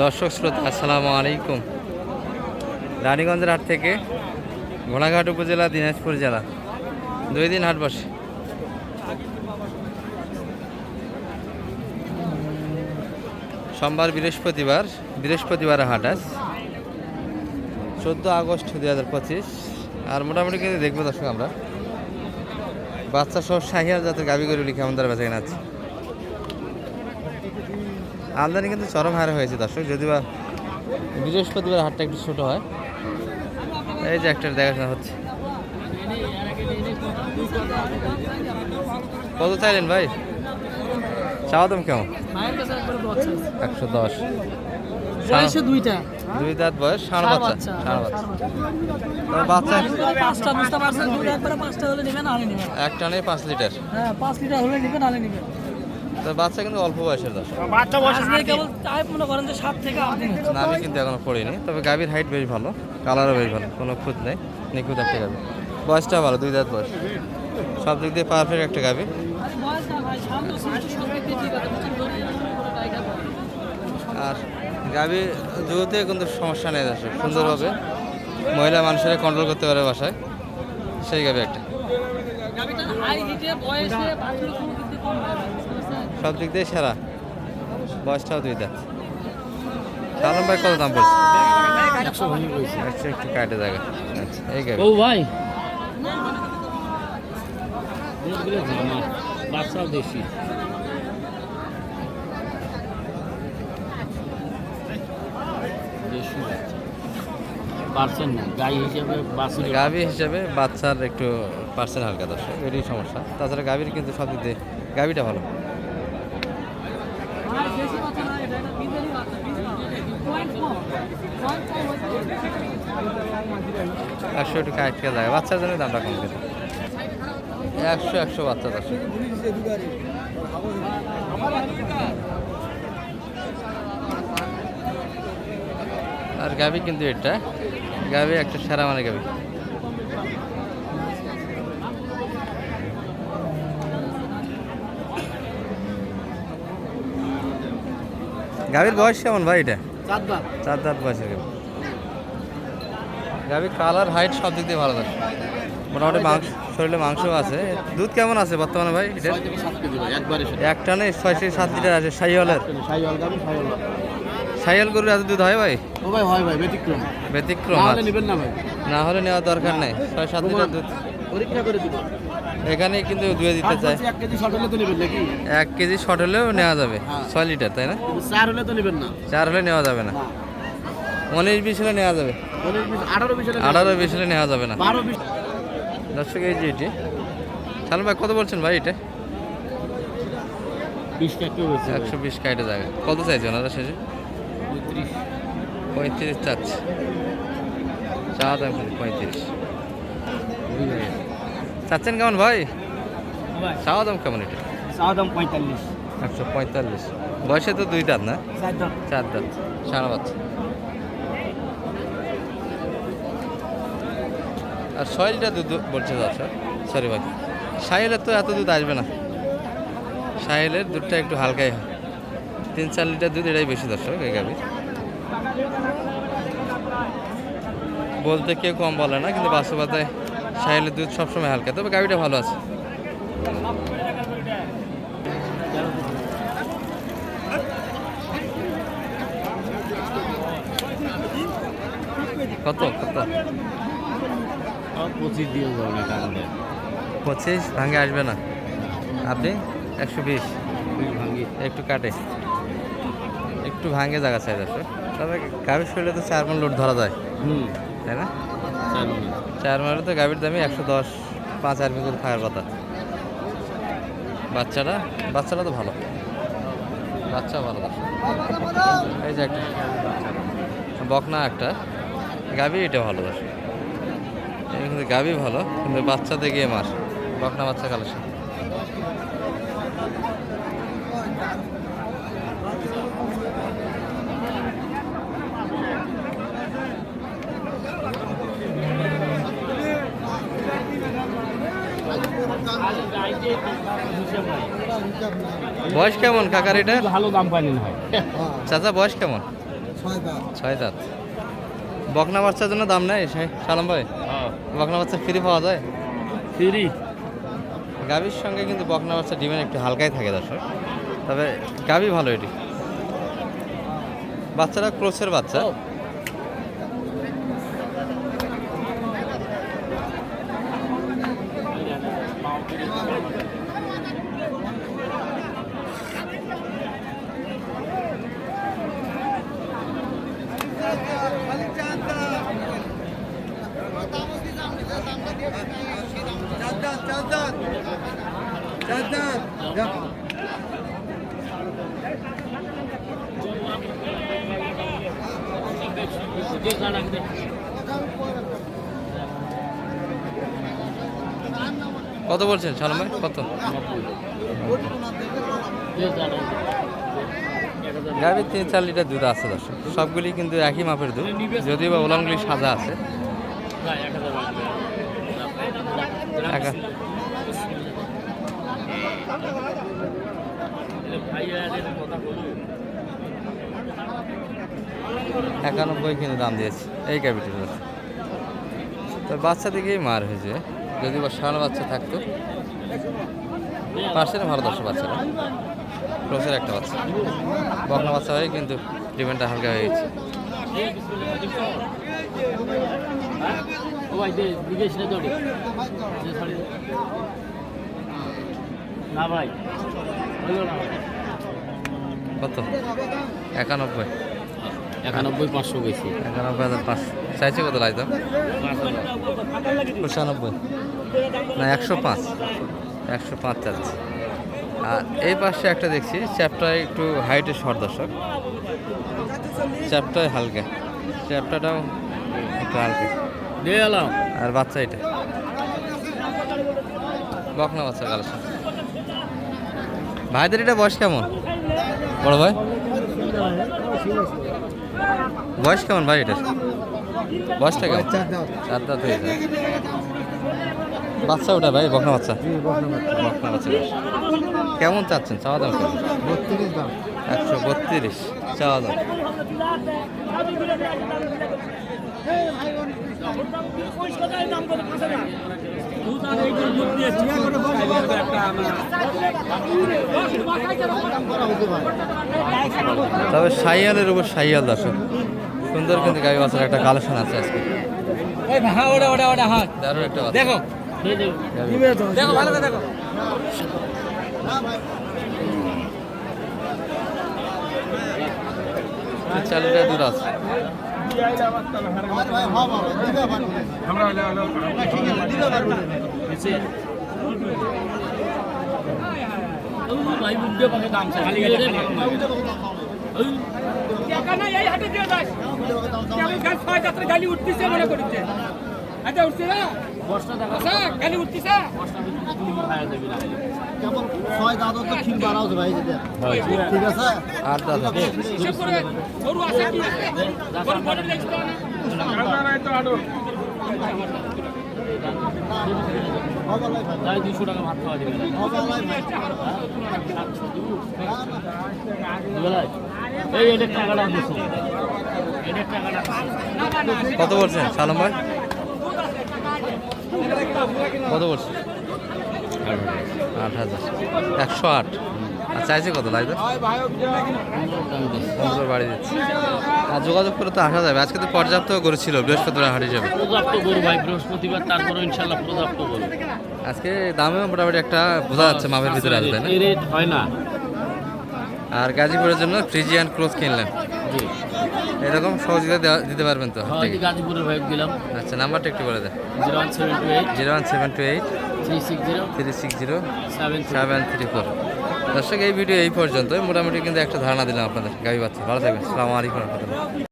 দর্শক শ্রোতা, আসসালামু আলাইকুম। রানীগঞ্জের হাট থেকে ঘোড়াঘাট উপজেলা, দিনাজপুর জেলা। দুই দিন হাট বসে। সোমবার বৃহস্পতিবার বৃহস্পতিবার হাট আজ। চোদ্দ আগস্ট দুই হাজার পঁচিশ। আর মোটামুটি কিন্তু দেখব দর্শক আমরা। বাচ্চা সহ শাহিয়ার জাতের গাবি গরুলি কেমন দ্বারা বেঁচে আছে আমদানি কিন্তু চরম হারে হয়েছে দর্শক যদি বা বৃহস্পতিবার হাটটা একটু ছোটো হয়। এই যে একটা দেখাশোনা হচ্ছে। কত চাইলেন ভাই? চাওয়া দাম কেমন। একশো দশ। বয়সে দুইটা। দুই দাঁত বয়স ষাঁড় বাচ্চা। ষাঁড় বাচ্চা। বাচ্চা? পাঁচটা বুঝতে পারছেন? একবারে পাঁচটা হলে নেবেন আলে নেবেন এক টানে পাঁচ লিটার। হ্যাঁ পাঁচ লিটার হলে নেবেন আলে নেবেন বাচ্চা কিন্তু অল্প বয়সের কেবল মনে করেন যে সাত থেকে আট দিন। না আমি কিন্তু এখনও পড়িনি তবে গাভীর হাইট বেশ ভালো কালারও বেশ ভালো কোনো খুঁত নেই নিখুঁত একটা গাভী। বয়সটা ভালো দুই দাঁত বয়স। সব দিক দিয়ে পারফেক্ট একটা গাভী। আরে গাভী জুতে কিন্তু সমস্যা নেই দর্শক সুন্দরভাবে। মহিলা মানুষেরা কন্ট্রোল করতে পারে বাসায় সেই গাভী একটা। গাভীটা হাই হিটে বয়সে সব দিক দিয়ে সেরা। বয়সটাও দুই দাঁত। সালাম ভাই কত দাম পড়ছে একশো একটু কাটে জায়গা। আচ্ছা এই ও ভাই। বাচ্চাও দেশি। দেশি পার্সেন্ট না গাই হিসেবে বাছুর গাভী হিসেবে বাচ্চার একটু পার্সেন্ট হালকা দর্শক এটাই সমস্যা। তাছাড়া গাভীর কিন্তু সব দিক দিয়ে গাভীটা ভালো আর বেশি বাচ্চা না, এটা একটা বিদেশি বাচ্চা, বিদেশি বাচ্চা। Point কম, point কম হয়েছে। একশো কাট খেয়ে যায় বাচ্চার জন্য দামটা কম কিন্তু। একশো একশো বাচ্চা দর্শক আর গাভী কিন্তু এটা। গাভী একটা সেরা মানে গাভী। গাভীর বয়স কেমন ভাই এটা? চার দাঁত। চার দাঁত বয়সের গাভী। গাভী কালার হাইট সব দিক দিয়ে ভালো থাকে। মোটামুটি মাংস শরীরে মাংস আছে। দুধ কেমন আছে বর্তমানে ভাই? এক টানে ছয় থেকে সাত লিটার আছে সাইহলের সাইওয়াল সাইহল গরুর এত দুধ হয় ভাই? ও ভাই হয় ভাই ব্যতিক্রম। ব্যতিক্রম না হলে না হলে নেওয়ার দরকার নেই। ছয় সাত লিটার দুধ। পরীক্ষা করে দিব। এখানে কিন্তু দুয়ে দিতে চাই এক কেজি শর্ট হলে তো নেবেন নাকি? এক কেজি শর্ট হলেও নেওয়া যাবে। হ্যাঁ। ছয় লিটার তাই না? চার হলে তো নেবেন না। চার হলে নেওয়া যাবে না। উনিশ বিশ হলে নেওয়া যাবে। আঠারো বিশ হলে নেওয়া যাবে না। দর্শক এই যে এটি। সালম ভাই কত বলছেন ভাই এটা? একশো বিশ কাইটে যাবে কত চাইছে ওনারা শেষে? পঁয়ত্রিশ। পঁয়ত্রিশ চাচ্ছে। চা দাম কিন্তু পঁয়ত্রিশ। চাচ্ছেন কেমন ভাই? চাওয়া দাম কেমন এটা? দাম পঁয়তাল্লিশ। একশো পঁয়তাল্লিশ। বয়সে তো দুই দাঁত না? চার দাঁত। চার দাঁত। সারা বাচ্চা। আর ছয় দুধ বলছে দর্শক সরি ভাই। সাহেলের তো এত দুধ আসবে না। সাহেলের দুধটা একটু হালকাই হয়। তিন চার লিটার দুধ এটাই বেশি দর্শক, এই গাভীর। বলতে কেউ কম বলে না, কিন্তু বাস্তবতায় সাহেলের দুধ সবসময় হালকা। তবে গাভীটা ভালো আছে। কত? কত? পঁচিশ দিয়ে যাবে না কারণে পঁচিশ ভাঙে আসবে না। আপনি? একশো বিশ। ভাঙি একটু কাটে। একটু ভাঙে জায়গা চাই দর্শক। তবে গাভীর শরীরে তো চার মন লোড ধরা যায়। হুম। তাই না? চার মারে তো গাভীর দামই একশো দশ পাঁচ আর মিনিট থাকার কথা। বাচ্চাটা? বাচ্চাটা তো ভালো। বাচ্চা ভালো এই যে একটা। বকনা একটা। গাভী এটা ভালো কিন্তু গাভী ভালো কিন্তু বাচ্চা দেখে মার। বকনা বাচ্চা কালেকশন বয়স কেমন কাকার এটা? ভালো দাম পাইনি হয় চাচা বয়স কেমন? ছয় দাঁত। ছয় দাঁত। বকনা বাচ্চার জন্য দাম নেই সালাম ভাই। বকনা বাচ্চা ফ্রি পাওয়া যায়? ফ্রি গাভীর সঙ্গে কিন্তু বকনা বাচ্চা ডিমান্ড একটু হালকাই থাকে দর্শক। তবে গাভী ভালো এটি। বাচ্চারা ক্রোসের বাচ্চা। কত বলছেন, সালাম ভাই? কত? গাভীর তিন চার লিটার দুধ আছে দর্শক। সবগুলি কিন্তু একই মাপের দুধ, যদিও বা ওলানগুলি সাজা আছে। একা- একানব্বই কিন্তু দাম দিয়েছে, এই ক্যাপিটাল তো বাচ্চা থেকেই মার হয়েছে, যদি বা ষাঁড় বাচ্চা থাকতো। পাশের ভালো দর্শক বাচ্চারা ক্রোসের একটা বাচ্চা। বকনা বাচ্চা হয়ে কিন্তু ডিমেন্টটা হালকা হয়ে গেছে। না ভাই কত? একানব্বই। একানব্বই পাঁচশো গেছি। একানব্বই হাজার পাঁচশো চাইছে কত লাগতো পঁচানব্বই। না একশো পাঁচ। একশো পাঁচ চাচ্ছে আর এই পাশে একটা দেখছি চ্যাপটায় একটু হাইটে শর্ট দর্শক। চ্যাপটায় হালকা। চ্যাপটাটাও একটু হালকা। দিয়ে এলাম। আর বাচ্চা এটা। বকনা বাচ্চা কালেকশন। ভাইদের এটা বয়স কেমন? বড় ভাই? বয়স কেমন ভাই এটা বয়সটা কেমন? চার দাঁত হয়ে যায়। বাচ্চা ওটা ভাই বকনা বাচ্চা? বকনা বাচ্চা কেমন চাচ্ছেন? চাওয়া দাম কেমন? বত্রিশ দাম একশো বত্রিশ চাওয়া দাম তবে সাইয়ালের উপর সাইয়াল দর্শক। সুন্দর কিন্তু গাড়ি বাচ্চার একটা কালেকশন আছে আজকে। একটা বাচ্চা। দেখো। দেখো ভালো দেখো। চার লিটার দুধ আছে গালি উঠতেছে মনে করিতে আচ্ছা উঠছে না? বস্তা দেখা আচ্ছা উঠতেছে কেমন ছয় দাঁত তো বাড়াও ভাই ঠিক আছে? আছে? হিসাব করে গরু আছে কি? গরু বড় দেখছ না? তাই দুশো টাকা ভাত খাওয়া যাবে। না এই এটার টাকাটা দিচ্ছে এটার টাকাটা কত বলছেন? সালম ভাই কত বলছেন আট হাজার। একশো আট। আর চাইছে কত লাগবে পনেরো বাড়ি দিচ্ছে। আর যোগাযোগ করে তো আসা যাবে আজকে তো পর্যাপ্ত করেছিল বৃহস্পতিবার হাট হিসাবে। প্রজাপ্ত গরু ভাই বৃহস্পতিবার তারপরে ইনশাল্লাহ প্রজাপ্ত গরু। আজকে দামেও মোটামুটি একটা বোঝা যাচ্ছে মাপের ভিতরে আসবে না? রেট হয় না। আর গাজীপুরের জন্য ফ্রিজিয়ান ক্লোজ কিনলেন। এরকম সহযোগিতা দিতে পারবেন তো হয়? গাজীপুরের ভাই দিলাম। আচ্ছা নাম্বারটা একটু বলে দেন। Zero one seven two eight. Zero one seven two eight. Three six zero. Three six zero. Seven seven three four. দর্শক এই ভিডিও এই পর্যন্ত মোটামুটি কিন্তু একটা ধারণা দিলাম আপনাদের গাড়ি বাচ্চা। ভালো থাকবেন। সালামু আলাইকুম রহমতুল্লাহ।